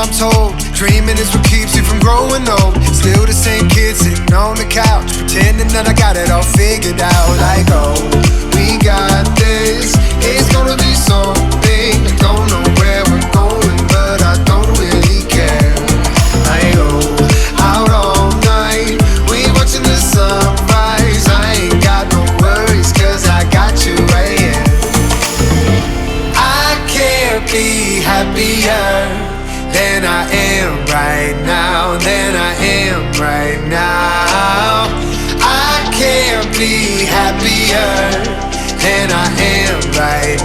I'm told. Dreaming is what keeps you from growing old. Still the same kid sitting on the couch, pretending that I got it all figured out. Like, oh, we got this. It's gonna be something. I don't know where we're going, but I don't really care. I go out all night. We watching the sunrise. I ain't got no worries, cause I got you right here. I can't be happier than I am right now, than I am right now. I can't be happier. Than I am right